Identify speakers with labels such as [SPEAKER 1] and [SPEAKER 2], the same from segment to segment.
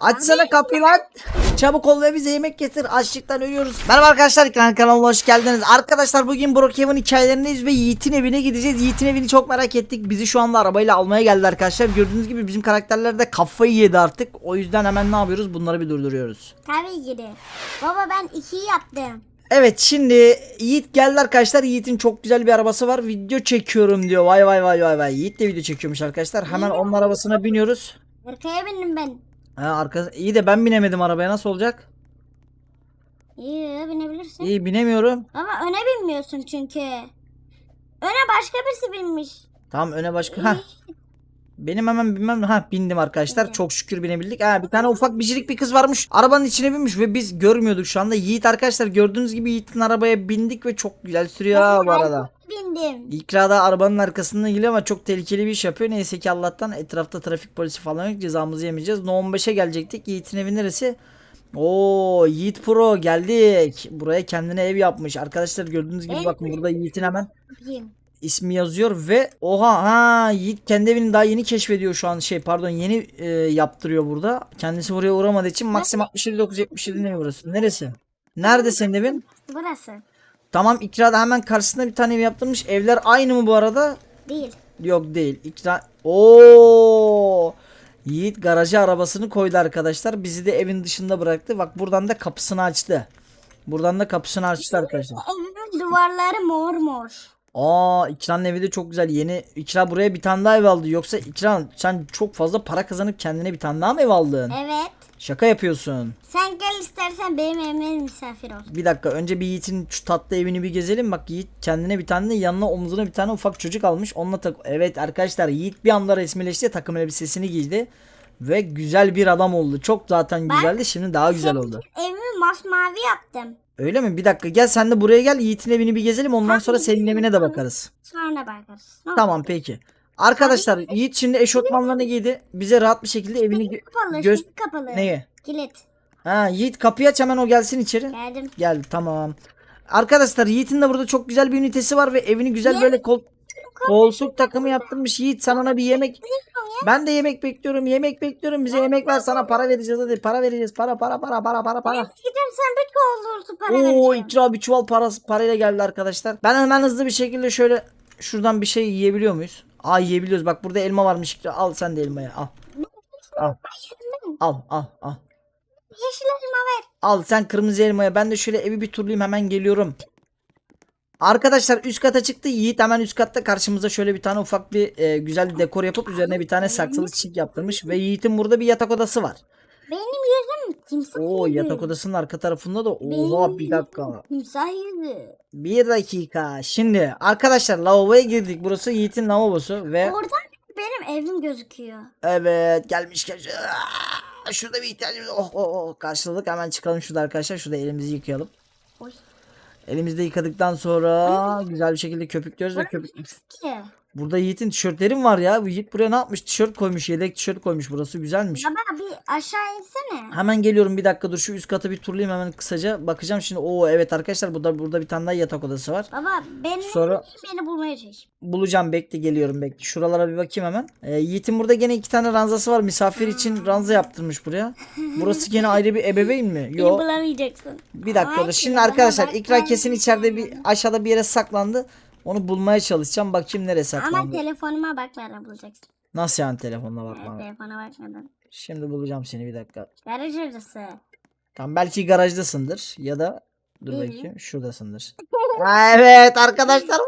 [SPEAKER 1] Açsana kapıyı lan. Çabuk ol ve bize yemek getir. Açlıktan ölüyoruz. Merhaba arkadaşlar kanal kanalıma hoş geldiniz. Arkadaşlar bugün Brookhaven hikayelerindeyiz ve Yiğit'in evine gideceğiz. Yiğit'in evini çok merak ettik. Bizi şu anda arabayla almaya geldi arkadaşlar. Gördüğünüz gibi bizim karakterler de kafayı yedi artık. O yüzden hemen ne yapıyoruz? Bunları bir durduruyoruz.
[SPEAKER 2] Tabii ki de. Baba ben ikiyi yaptım.
[SPEAKER 1] Evet şimdi Yiğit geldi arkadaşlar. Yiğit'in çok güzel bir arabası var. Video çekiyorum diyor. Vay vay vay vay vay. Yiğit de video çekiyormuş arkadaşlar. Hemen onun arabasına biniyoruz.
[SPEAKER 2] Arkaya bindim ben.
[SPEAKER 1] Ha, arka... İyi de ben binemedim arabaya nasıl olacak?
[SPEAKER 2] İyi binebilirsin.
[SPEAKER 1] İyi binemiyorum.
[SPEAKER 2] Ama öne binmiyorsun çünkü. Öne başka birisi binmiş.
[SPEAKER 1] Tamam öne başka. Ha. Benim hemen binmem. Ha bindim arkadaşlar. Çok şükür binebildik. Ha bir tane ufak bicirik bir kız varmış. Arabanın içine binmiş ve biz görmüyorduk şu anda. Yiğit arkadaşlar gördüğünüz gibi Yiğit'in arabaya bindik ve çok güzel sürüyor ha bu arada.
[SPEAKER 2] Bindim.
[SPEAKER 1] İkra da arabanın arkasından geliyor ama çok tehlikeli bir iş yapıyor. Neyse ki Allah'tan etrafta trafik polisi falan yok. Cezamızı yemeyeceğiz. No 15'e gelecektik. Yiğit'in evi neresi? Oo Yiğit Pro geldik. Buraya kendine ev yapmış. Arkadaşlar gördüğünüz gibi bakın burada Yiğit'in hemen ismi yazıyor ve oha ha Yiğit kendi evini daha yeni keşfediyor şu an şey pardon yeni e, yaptırıyor burada. Kendisi buraya uğramadığı için Maxim 67 ne burası? Neresi? Nerede senin evin?
[SPEAKER 2] Burası.
[SPEAKER 1] Tamam İkra da hemen karşısında bir tane ev yaptırmış. Evler aynı mı bu arada?
[SPEAKER 2] Değil.
[SPEAKER 1] Yok değil. İkra Oo! Yiğit garaja arabasını koydu arkadaşlar. Bizi de evin dışında bıraktı. Bak buradan da kapısını açtı. Buradan da kapısını açtı arkadaşlar.
[SPEAKER 2] Evimin duvarları mor mor.
[SPEAKER 1] Aa İkra'nın evi de çok güzel. Yeni İkra buraya bir tane daha ev aldı. Yoksa İkra sen çok fazla para kazanıp kendine bir tane daha mı ev aldın?
[SPEAKER 2] Evet.
[SPEAKER 1] Şaka yapıyorsun.
[SPEAKER 2] Sen gel istersen benim evime misafir ol.
[SPEAKER 1] Bir dakika önce bir Yiğit'in şu tatlı evini bir gezelim. Bak Yiğit kendine bir tane de yanına omzuna bir tane ufak çocuk almış. Onunla tak Evet arkadaşlar Yiğit bir anda resmileşti. Takım elbisesini giydi. Ve güzel bir adam oldu. Çok zaten güzeldi. Şimdi daha güzel oldu.
[SPEAKER 2] Evimi masmavi yaptım.
[SPEAKER 1] Öyle mi? Bir dakika gel sen de buraya gel. Yiğit'in evini bir gezelim. Ondan sonra senin evine de bakarız.
[SPEAKER 2] Sonra bakarız.
[SPEAKER 1] Tamam peki. Arkadaşlar Yiğit şimdi eşofmanlarını giydi. Bize rahat bir şekilde evini
[SPEAKER 2] Kapalı.
[SPEAKER 1] göz...
[SPEAKER 2] şimdi kapalı.
[SPEAKER 1] Neyi?
[SPEAKER 2] Kilit.
[SPEAKER 1] Ha Yiğit kapıyı aç hemen o gelsin içeri.
[SPEAKER 2] Geldim.
[SPEAKER 1] Gel tamam. Arkadaşlar Yiğit'in de burada çok güzel bir ünitesi var ve evini güzel böyle kol koltuk takımı yaptırmış. Yiğit sen ona bir yemek ben de yemek bekliyorum. Yemek bekliyorum. Bize yemek ver sana para vereceğiz hadi. Para vereceğiz. Para para para para para para.
[SPEAKER 2] Gideceğim sen bir koğulursu para
[SPEAKER 1] Oo
[SPEAKER 2] vereceğim.
[SPEAKER 1] ikra bir çuval parası parayla geldi arkadaşlar. Ben hemen hızlı bir şekilde şöyle şuradan bir şey yiyebiliyor muyuz? Aa yiyebiliyoruz. Bak burada elma varmış. Al sen de elmayı al. Al. Al al al.
[SPEAKER 2] Yeşil elma ver.
[SPEAKER 1] Al sen kırmızı elmaya. Ben de şöyle evi bir turlayayım hemen geliyorum. Arkadaşlar üst kata çıktı. Yiğit hemen üst katta karşımıza şöyle bir tane ufak bir e, güzel bir dekor yapıp üzerine bir tane saksılı çiçek yaptırmış. Ve Yiğit'in burada bir yatak odası var.
[SPEAKER 2] Benim yüzüm timsah
[SPEAKER 1] Oo
[SPEAKER 2] yüzü.
[SPEAKER 1] yatak odasının arka tarafında da
[SPEAKER 2] Benim
[SPEAKER 1] oha bir
[SPEAKER 2] yüzüm
[SPEAKER 1] dakika.
[SPEAKER 2] Timsah yüzü.
[SPEAKER 1] Bir dakika. Şimdi arkadaşlar lavaboya girdik. Burası Yiğit'in lavabosu ve
[SPEAKER 2] Oradan benim evim gözüküyor.
[SPEAKER 1] evet gelmiş gelmiş. Aa, Şurada bir ihtiyacımız oh oh oh karşıladık hemen çıkalım şurada arkadaşlar şurada elimizi yıkayalım.
[SPEAKER 2] Oy.
[SPEAKER 1] Elimizde yıkadıktan sonra güzel bir şekilde köpüklüyoruz ve köpük.
[SPEAKER 2] Ki.
[SPEAKER 1] Burada Yiğit'in tişörtlerim var ya. Bu Yiğit buraya ne yapmış? Tişört koymuş. Yedek tişört koymuş. Burası güzelmiş.
[SPEAKER 2] Baba bir aşağı insene.
[SPEAKER 1] Hemen geliyorum bir dakika dur şu üst katı bir turlayayım hemen kısaca bakacağım şimdi. Oo evet arkadaşlar burada burada bir tane daha yatak odası var.
[SPEAKER 2] Baba benim
[SPEAKER 1] Sonra-
[SPEAKER 2] beni bulmaya çalış.
[SPEAKER 1] Bulacağım bekle geliyorum bekle. Şuralara bir bakayım hemen. Ee, Yiğit'in burada gene iki tane ranzası var. Misafir için ranza yaptırmış buraya. Burası gene ayrı bir ebeveyn mi?
[SPEAKER 2] Beni
[SPEAKER 1] Yok.
[SPEAKER 2] bulamayacaksın.
[SPEAKER 1] Bir dakika
[SPEAKER 2] Ay,
[SPEAKER 1] dur. Şimdi arkadaşlar ikra kesin içeride bir aşağıda bir yere saklandı. Onu bulmaya çalışacağım. Bakayım
[SPEAKER 2] Ama
[SPEAKER 1] saklandı.
[SPEAKER 2] telefonuma bakmadan bulacaksın.
[SPEAKER 1] Nasıl yani telefonla
[SPEAKER 2] Evet,
[SPEAKER 1] bakma.
[SPEAKER 2] telefona bakmadan.
[SPEAKER 1] Şimdi bulacağım seni bir dakika.
[SPEAKER 2] Garaj hocası.
[SPEAKER 1] Tamam belki garajdasındır ya da dur
[SPEAKER 2] Değilim.
[SPEAKER 1] bakayım şuradasındır. Evet arkadaşlar.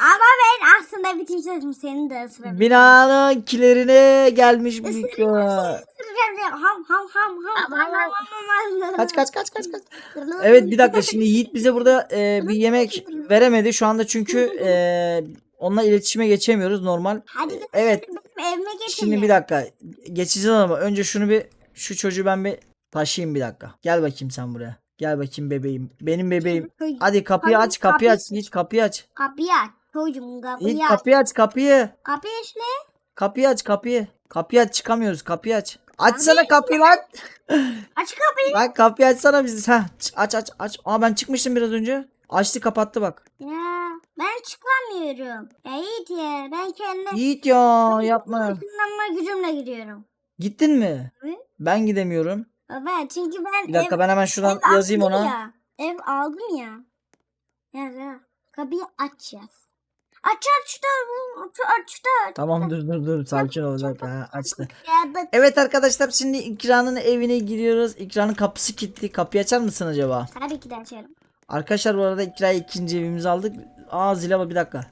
[SPEAKER 2] Ama ben aslında bütün sözüm senin de ısırabilirim.
[SPEAKER 1] Binanın kilerine gelmiş Mikro.
[SPEAKER 2] Ham ham ham ham ham ham ham ham.
[SPEAKER 1] Kaç kaç kaç kaç kaç. Evet bir dakika şimdi Yiğit bize burada e, bir yemek veremedi şu anda çünkü e, onunla iletişime geçemiyoruz normal.
[SPEAKER 2] Hadi e,
[SPEAKER 1] evet.
[SPEAKER 2] Evime geçelim.
[SPEAKER 1] Şimdi bir dakika geçeceğiz ama önce şunu bir şu çocuğu ben bir taşıyayım bir dakika. Gel bakayım sen buraya. Gel bakayım bebeğim. Benim bebeğim. Hadi kapıyı aç, kapıyı aç. Git kapıyı aç.
[SPEAKER 2] Kapıyı aç. Çocuğum kapıyı aç.
[SPEAKER 1] kapıyı aç kapıyı.
[SPEAKER 2] Kapıyı aç ne?
[SPEAKER 1] Kapıyı aç kapıyı. Kapıyı aç çıkamıyoruz kapıyı aç. Açsana kapıyı lan.
[SPEAKER 2] Aç kapıyı.
[SPEAKER 1] Lan kapıyı açsana bizi. Heh, ç- aç aç aç. Aa ben çıkmıştım biraz önce. Açtı kapattı bak.
[SPEAKER 2] Ya ben çıkamıyorum. Ya Yiğit ya ben kendim
[SPEAKER 1] Yiğit ya yapma.
[SPEAKER 2] ışınlanma gücümle gidiyorum.
[SPEAKER 1] Gittin mi?
[SPEAKER 2] Evet.
[SPEAKER 1] Ben gidemiyorum.
[SPEAKER 2] Baba çünkü ben
[SPEAKER 1] Bir dakika
[SPEAKER 2] ev,
[SPEAKER 1] ben hemen şuradan yazayım ona.
[SPEAKER 2] Ya. Ev aldım ya. Ya ya. Kapıyı aç yaz. Aç aç da aç aç da.
[SPEAKER 1] Tamam dur dur dur sakin ol. dakika. Ha, açtı. Evet arkadaşlar şimdi İkra'nın evine giriyoruz. İkra'nın kapısı kilitli. Kapıyı açar mısın acaba?
[SPEAKER 2] Tabii ki de açarım.
[SPEAKER 1] Arkadaşlar bu arada İkra'ya ikinci evimizi aldık. Aa zile bir dakika.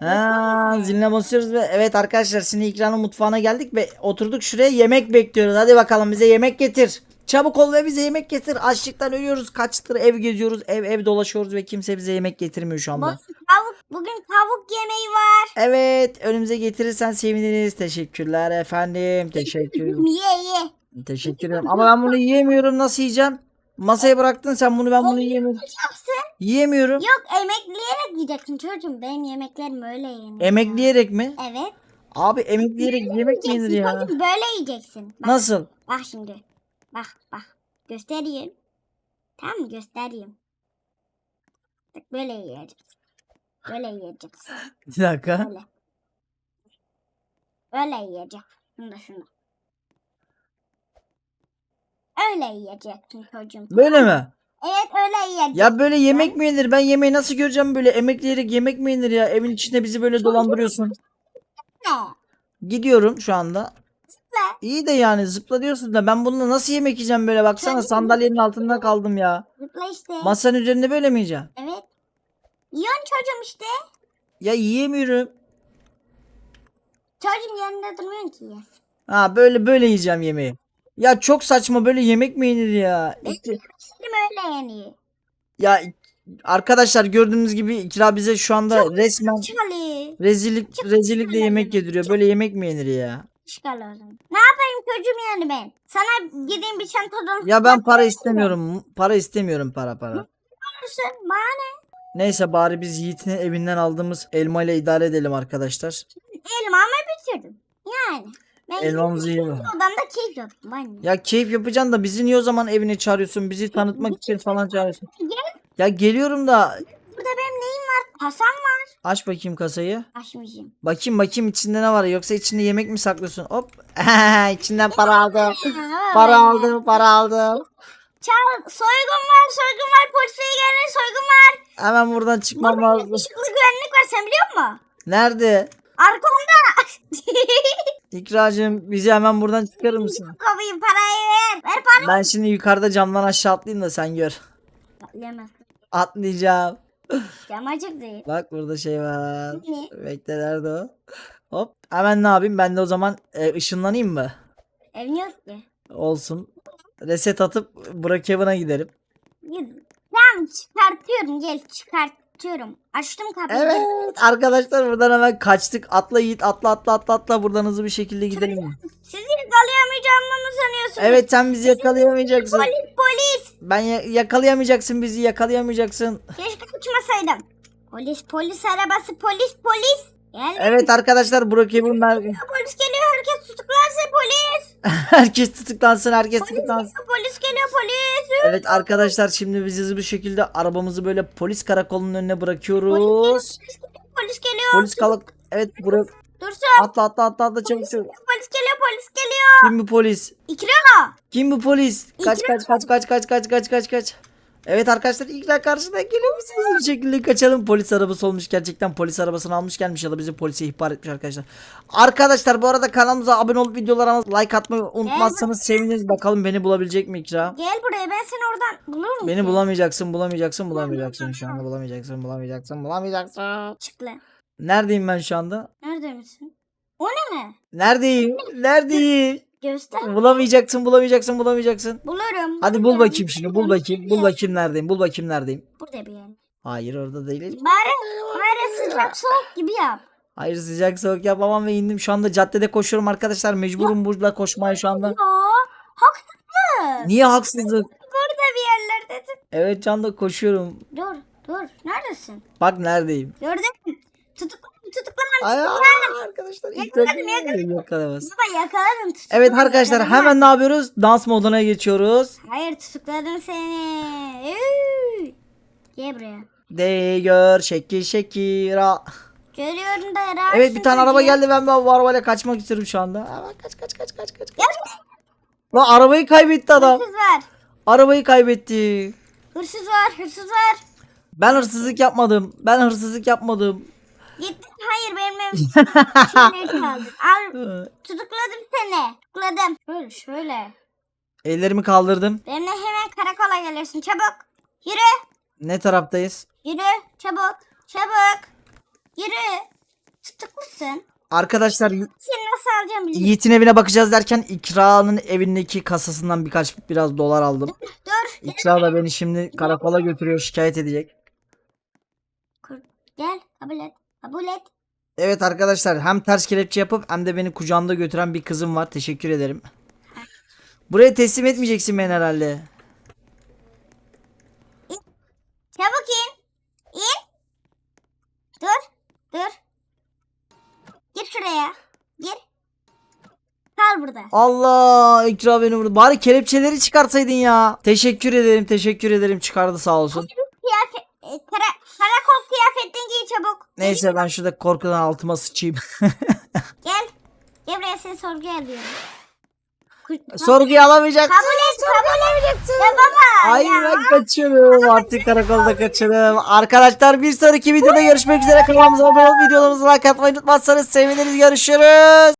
[SPEAKER 1] Ha, ziline basıyoruz ve evet arkadaşlar şimdi İkra'nın mutfağına geldik ve oturduk şuraya yemek bekliyoruz. Hadi bakalım bize yemek getir. Çabuk ol ve bize yemek getir. Açlıktan ölüyoruz. Kaçtır ev geziyoruz. Ev ev dolaşıyoruz ve kimse bize yemek getirmiyor şu anda.
[SPEAKER 2] Bak, tavuk, bugün tavuk yemeği var.
[SPEAKER 1] Evet önümüze getirirsen seviniriz. Teşekkürler efendim. Teşekkür
[SPEAKER 2] Ye ye.
[SPEAKER 1] Teşekkür ederim. Ama ben bunu yiyemiyorum. Nasıl yiyeceğim? Masaya bıraktın sen bunu ben bunu yiyemiyorum. Yiyemiyorum.
[SPEAKER 2] Yok emekleyerek yiyeceksin çocuğum. Benim yemeklerim öyle yenir.
[SPEAKER 1] Emekleyerek mi?
[SPEAKER 2] Evet.
[SPEAKER 1] Abi emekleyerek yemek mi yenir ya?
[SPEAKER 2] böyle yiyeceksin. Bak,
[SPEAKER 1] Nasıl?
[SPEAKER 2] bak şimdi. Bak bak. Göstereyim. Mı? Göstereyim. Bak böyle yiyeceksin. Böyle yiyeceksin.
[SPEAKER 1] Bir dakika.
[SPEAKER 2] Böyle. Böyle yiyeceksin. Şunu da şunu. Öyle yiyeceksin çocuğum.
[SPEAKER 1] Böyle mi?
[SPEAKER 2] Evet öyle yiyeceksin.
[SPEAKER 1] Ya böyle yemek mi yenir? Ben yemeği nasıl göreceğim böyle emekleyerek yemek mi yenir ya? Evin içinde bizi böyle dolandırıyorsun. Gidiyorum şu anda. İyi de yani zıpla diyorsun da ben bununla nasıl yemek yiyeceğim böyle baksana
[SPEAKER 2] Çocuğum.
[SPEAKER 1] sandalyenin altında kaldım ya.
[SPEAKER 2] Zıpla işte.
[SPEAKER 1] Masanın üzerinde böyle mi yiyeceğim?
[SPEAKER 2] evet. Yiyorsun çocuğum işte.
[SPEAKER 1] Ya yiyemiyorum.
[SPEAKER 2] Çocuğum yanında durmuyorsun ki yes.
[SPEAKER 1] Ha böyle böyle yiyeceğim yemeği. Ya çok saçma böyle yemek mi yenir ya? İşte-
[SPEAKER 2] Şimdi öyle yeniyor.
[SPEAKER 1] ya arkadaşlar gördüğünüz gibi İkra bize şu anda resmen
[SPEAKER 2] Çıkalı.
[SPEAKER 1] rezillik rezillikle yemek yediriyor. Böyle yemek mi yenir ya?
[SPEAKER 2] Çıkal o zaman. Çocuğum yani ben? Sana gideyim bir çanta dolusu.
[SPEAKER 1] Ya ben para istemiyorum. Para istemiyorum para para.
[SPEAKER 2] Olursun. Bana ne?
[SPEAKER 1] Neyse bari biz Yiğit'in evinden aldığımız elma ile idare edelim arkadaşlar.
[SPEAKER 2] Elmamı bitirdim. Yani. Ben
[SPEAKER 1] Elmamızı yiyelim.
[SPEAKER 2] Odamda keyif yaptım anne.
[SPEAKER 1] Ya keyif yapacaksın da bizi niye o zaman evine çağırıyorsun? Bizi tanıtmak için falan çağırıyorsun.
[SPEAKER 2] Gel.
[SPEAKER 1] Ya geliyorum da
[SPEAKER 2] Burada benim neyim var? Kasam var.
[SPEAKER 1] aç bakayım kasayı.
[SPEAKER 2] Açmayacağım.
[SPEAKER 1] Bakayım bakayım içinde ne var yoksa içinde yemek mi saklıyorsun? Hop. içinden para aldım. Para aldım, para aldım.
[SPEAKER 2] Çal, soygun var, soygun var. Polis bey gelir, soygun var.
[SPEAKER 1] Hemen buradan çıkmam lazım.
[SPEAKER 2] ışıklı güvenlik var sen biliyor musun?
[SPEAKER 1] Nerede?
[SPEAKER 2] Arkamda.
[SPEAKER 1] İkracığım bizi hemen buradan çıkarır mısın?
[SPEAKER 2] Kapıyı parayı ver. Ver parayı.
[SPEAKER 1] Ben şimdi yukarıda camdan aşağı atlayayım da sen gör.
[SPEAKER 2] Yemez.
[SPEAKER 1] Atlayacağım.
[SPEAKER 2] Camacık değil.
[SPEAKER 1] Bak burada şey var.
[SPEAKER 2] Ne?
[SPEAKER 1] Bekle nerede o? Hop. Hemen ne yapayım? Ben de o zaman e, ışınlanayım mı?
[SPEAKER 2] Ev yok ki.
[SPEAKER 1] Olsun. Reset atıp Brookhaven'a giderim.
[SPEAKER 2] Gid. Tamam çıkartıyorum gel çıkartıyorum. Açtım kapıyı.
[SPEAKER 1] Evet arkadaşlar buradan hemen kaçtık. Atla Yiğit atla atla atla atla buradan hızlı bir şekilde gidelim.
[SPEAKER 2] Sizi yakalayamayacağımı mı sanıyorsunuz?
[SPEAKER 1] Evet sen bizi yakalayamayacaksın.
[SPEAKER 2] Polis polis.
[SPEAKER 1] Ben ya- yakalayamayacaksın bizi yakalayamayacaksın.
[SPEAKER 2] Keşke uçmasaydım. Polis polis arabası polis polis. Gel.
[SPEAKER 1] Evet arkadaşlar Brookhaven ben...
[SPEAKER 2] Polis geliyor herkes tutuklarsa polis.
[SPEAKER 1] herkes tutuklansın herkes tutuklansın.
[SPEAKER 2] Polis geliyor polis.
[SPEAKER 1] Evet arkadaşlar şimdi biz hızlı bir şekilde arabamızı böyle polis karakolunun önüne bırakıyoruz.
[SPEAKER 2] Polis geliyor.
[SPEAKER 1] Polis kalk. Evet bura
[SPEAKER 2] Dursun.
[SPEAKER 1] atla atla atla atla çabuk çabuk.
[SPEAKER 2] Polis geliyor.
[SPEAKER 1] Kim bu polis?
[SPEAKER 2] İkra.
[SPEAKER 1] Kim bu polis? Kaç kaç kaç kaç kaç kaç kaç kaç kaç. Evet arkadaşlar İkra karşıdan geliyor musunuz? Bir şekilde kaçalım. Polis arabası olmuş gerçekten. Polis arabasını almış gelmiş ya da bizi polise ihbar etmiş arkadaşlar. Arkadaşlar bu arada kanalımıza abone olup videolarımıza like atmayı unutmazsanız seviniriz. Bakalım beni bulabilecek mi İkra?
[SPEAKER 2] Gel buraya ben seni oradan bulurum.
[SPEAKER 1] Beni
[SPEAKER 2] ki.
[SPEAKER 1] bulamayacaksın, bulamayacaksın, bulamayacaksın şu anda bulamayacaksın, bulamayacaksın, bulamayacaksın.
[SPEAKER 2] Çık lan.
[SPEAKER 1] Neredeyim ben şu anda?
[SPEAKER 2] Nerede misin? O ne mi?
[SPEAKER 1] Neredeyim? Neredeyim?
[SPEAKER 2] Göster.
[SPEAKER 1] Bulamayacaksın, bulamayacaksın, bulamayacaksın.
[SPEAKER 2] Bulurum.
[SPEAKER 1] Hadi bul bakayım şimdi, bul bakayım, bul bakayım neredeyim, bul bakayım neredeyim.
[SPEAKER 2] Burada bir yer.
[SPEAKER 1] Hayır orada değil.
[SPEAKER 2] Bari, bari sıcak soğuk gibi yap.
[SPEAKER 1] Hayır sıcak soğuk yapamam ve indim. Şu anda caddede koşuyorum arkadaşlar. Mecburum burada koşmaya şu anda.
[SPEAKER 2] Ya haksızlık.
[SPEAKER 1] Niye haksızlık?
[SPEAKER 2] Burada bir yerlerdesin.
[SPEAKER 1] Evet şu anda koşuyorum.
[SPEAKER 2] Dur dur. Neredesin?
[SPEAKER 1] Bak neredeyim.
[SPEAKER 2] Gördün mü? Tutuklandım tutuklandım.
[SPEAKER 1] Ay
[SPEAKER 2] tutuklandım.
[SPEAKER 1] arkadaşlar.
[SPEAKER 2] Yakaladım, yakaladım.
[SPEAKER 1] Yakalamaz.
[SPEAKER 2] Baba yakaladım.
[SPEAKER 1] Evet arkadaşlar
[SPEAKER 2] yakaladım.
[SPEAKER 1] hemen ne yapıyoruz? Dans moduna geçiyoruz.
[SPEAKER 2] Hayır tutukladım seni. Üy. Gel buraya.
[SPEAKER 1] De gör şekil şekira.
[SPEAKER 2] Görüyorum da yarar
[SPEAKER 1] Evet bir tane araba geldi ben bu arabayla kaçmak istiyorum şu anda. Aa, kaç kaç kaç kaç kaç. kaç. Lan arabayı kaybetti adam.
[SPEAKER 2] Hırsız var.
[SPEAKER 1] Arabayı kaybetti.
[SPEAKER 2] Hırsız var. Hırsız var.
[SPEAKER 1] Ben hırsızlık yapmadım. Ben hırsızlık yapmadım.
[SPEAKER 2] Git. Hayır benim evim. Şeyleri çaldın. Al tutukladım seni. Tutukladım. Şöyle şöyle.
[SPEAKER 1] Ellerimi kaldırdım.
[SPEAKER 2] Benimle hemen karakola gelirsin. Çabuk. Yürü.
[SPEAKER 1] Ne taraftayız?
[SPEAKER 2] Yürü. Çabuk. Çabuk. Yürü. Tutuklısın.
[SPEAKER 1] Arkadaşlar
[SPEAKER 2] Seni nasıl alacağım bilmiyorum.
[SPEAKER 1] Yiğit'in evine bakacağız derken İkra'nın evindeki kasasından birkaç biraz dolar aldım.
[SPEAKER 2] Dur.
[SPEAKER 1] İkra da beni şimdi karakola götürüyor şikayet edecek.
[SPEAKER 2] Gel. Kabul et. Kabul et.
[SPEAKER 1] Evet arkadaşlar hem ters kelepçe yapıp hem de beni kucağında götüren bir kızım var. Teşekkür ederim. Buraya teslim etmeyeceksin beni herhalde.
[SPEAKER 2] Çabuk in. İn. Dur. Dur. Gir şuraya. Gir. Kal burada.
[SPEAKER 1] Allah İkra beni vurdu. Bari kelepçeleri çıkarsaydın ya. Teşekkür ederim teşekkür ederim çıkardı sağ olsun. Neyse ben şurada korkudan altıma sıçayım.
[SPEAKER 2] Gel. Gel buraya seni sorguya alıyorum. Kur-
[SPEAKER 1] Sorguya alamayacaksın.
[SPEAKER 2] Kabul et, kabul et. Ya baba.
[SPEAKER 1] Ay
[SPEAKER 2] ya.
[SPEAKER 1] ben kaçıyorum artık karakolda kaçırım. Arkadaşlar bir sonraki videoda görüşmek üzere kanalımıza abone olup videolarımıza like atmayı unutmazsanız seviniriz görüşürüz.